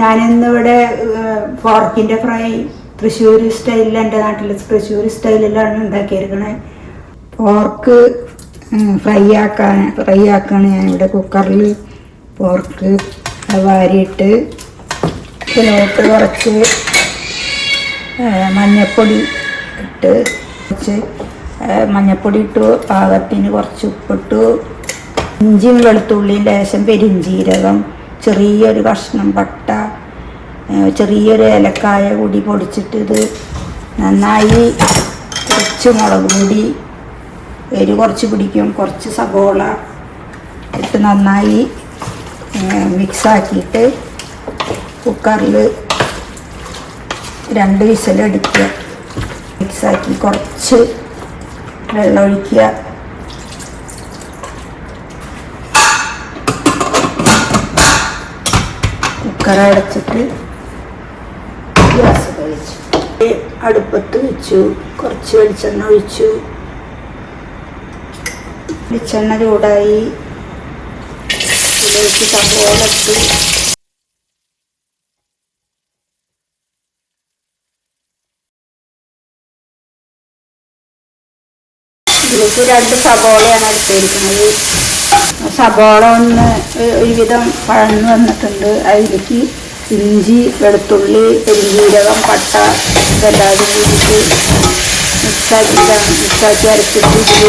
ഞാനിന്നിവിടെ ഫോർക്കിന്റെ ഫ്രൈ തൃശ്ശൂർ സ്റ്റൈലിൽ എന്റെ നാട്ടിൽ തൃശ്ശൂർ സ്റ്റൈലിലാണ് ഉണ്ടാക്കിയിരിക്കണേ. പോർക്ക് ഫ്രൈ ആക്കാൻ ഫ്രൈ ആക്കാണ് ഞാനിവിടെ കുക്കറിൽ പോർക്ക് വാരിയിട്ട് ഇതിലോട്ട് കുറച്ച് മഞ്ഞൾപ്പൊടി ഇട്ട് കുറച്ച് മഞ്ഞപ്പൊടി ഇട്ടു പാകത്തിന് കുറച്ച് ഉപ്പിട്ടു ഇഞ്ചിയും വെളുത്തുള്ളിയും ലേശം പെരിഞ്ചീരകം ചെറിയൊരു കഷ്ണം പട്ട ചെറിയൊരു ഏലക്കായ കൂടി പൊടിച്ചിട്ട് ഇത് നന്നായി കുറച്ച് മുളക് പൊടി എരി കുറച്ച് പിടിക്കും കുറച്ച് സബോള ഇട്ട് നന്നായി മിക്സാക്കിയിട്ട് കുക്കറിൽ രണ്ട് വിസലെടുക്കുക. മിക്സാക്കി കുറച്ച് വെള്ളം ഒഴിക്കുക. കുക്കർ അടച്ചിട്ട് ഗ്യാസ് കഴിച്ചു അടുപ്പത്ത് വെച്ചു. കുറച്ച് വെളിച്ചെണ്ണ ഒഴിച്ചു. വെളിച്ചെണ്ണ ചൂടായി. സവോള ഇട്ടു ഇതിലേക്ക് രണ്ട് സബോളയാണ് എടുത്തിരിക്കുന്നത്. സബോള ഒന്ന് ഒരുവിധം പഴന്ന് വന്നിട്ടുണ്ട്. അതിലേക്ക് ഇഞ്ചി വെളുത്തുള്ളി പെരുംജീരകം പട്ട ഇതെല്ലാം കൂടിയിട്ട് മിക്സാക്കിയിട്ടാണ് മിക്സാക്കി അരച്ചിട്ടിട്ട്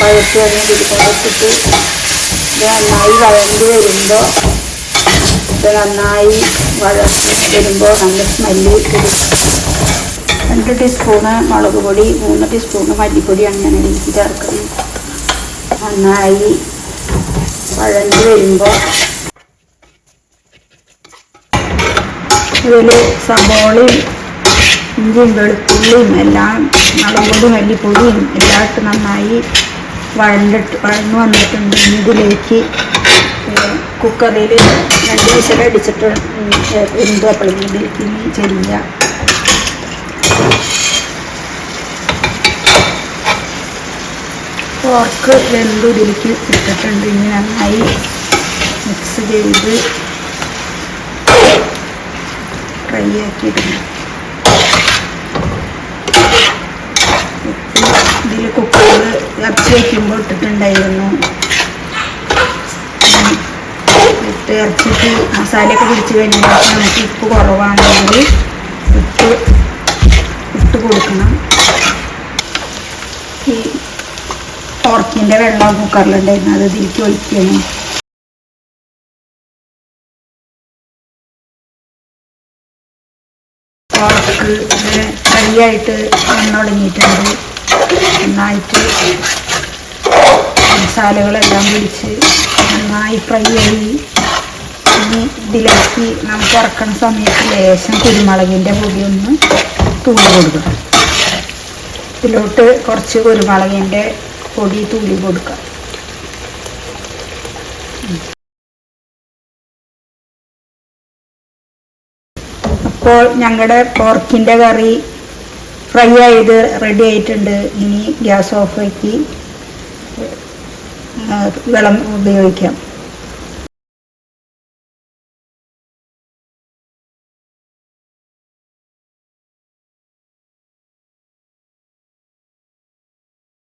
പഴുത്ത് കഴിഞ്ഞ് ഇട്ടിട്ട് ഇത് നന്നായി വഴഞ്ഞ് വരുമ്പോൾ ഇത് നന്നായി വഴ വരുമ്പോൾ നല്ല സ്മെല്ല് വരും രണ്ട് ടീസ്പൂണ് മുളക് പൊടി മൂന്ന് ടീസ്പൂണ് മല്ലിപ്പൊടിയാണ് ഞാൻ എനിക്ക് ചേർക്കുന്നത്. നന്നായി വഴഞ്ഞ് വരുമ്പോൾ ഇതിൽ സബോളയും ഇഞ്ചിയും വെളുത്തുള്ളിയും എല്ലാം മുളക് പൊടി മല്ലിപ്പൊടിയും എല്ലാം ഇട്ട് നന്നായി വഴണ്ടിട്ട് വഴന്ന് വന്നിട്ടുണ്ട്. ഇതിലേക്ക് കുക്കറിൽ രണ്ട് വിശലടിച്ചിട്ട് എന്ത് അപ്പോഴേക്കും ഇതിലേക്ക് ചെല്ലുക പോർക്ക് വെന്ത് ഇതിലേക്ക് ഇട്ടിട്ടുണ്ട്. ഇനി നന്നായി മിക്സ് ചെയ്ത് ഫ്രൈ ആക്കിയിട്ടുണ്ട്. ഇതിൽ കുക്കറിൽ ഇറച്ചി വയ്ക്കുമ്പോൾ ഇട്ടിട്ടുണ്ടായിരുന്നു. ഇട്ട് ഇറച്ചിട്ട് മസാലയൊക്കെ പിടിച്ച് കഴിഞ്ഞാൽ നമുക്ക് ഉപ്പ് കുറവാണെങ്കിൽ ഇട്ട് ഇട്ട് കൊടുക്കണം ഈ ഓർക്കിന്റെ വെള്ളം കുക്കറിലുണ്ടായിരുന്നു അത് ഇതിലേക്ക് ഒഴിക്കണം. ഓർക്ക് എണ്ണ തുടങ്ങിയിട്ടുണ്ട് നന്നായിട്ട് മസാലകളെല്ലാം പിടിച്ച് നന്നായി ഫ്രൈ ആയി. ഇനി ഇതിലേക്ക് നമുക്ക് ഇറക്കുന്ന സമയത്ത് ലേശം കുരുമുളകിന്റെ പൊടിയൊന്ന് തൂളി കൊടുക്കണം ഇതിലോട്ട് കുറച്ച് കുരുമുളകിന്റെ പൊടി തൂളി കൊടുക്കുക അപ്പോൾ ഞങ്ങളുടെ പോർക്കിന്റെ കറി ഫ്രൈ ആയത് റെഡി ആയിട്ടുണ്ട്. ഇനി ഗ്യാസ് ഓഫാക്കി വെള്ളം ഉപയോഗിക്കാം.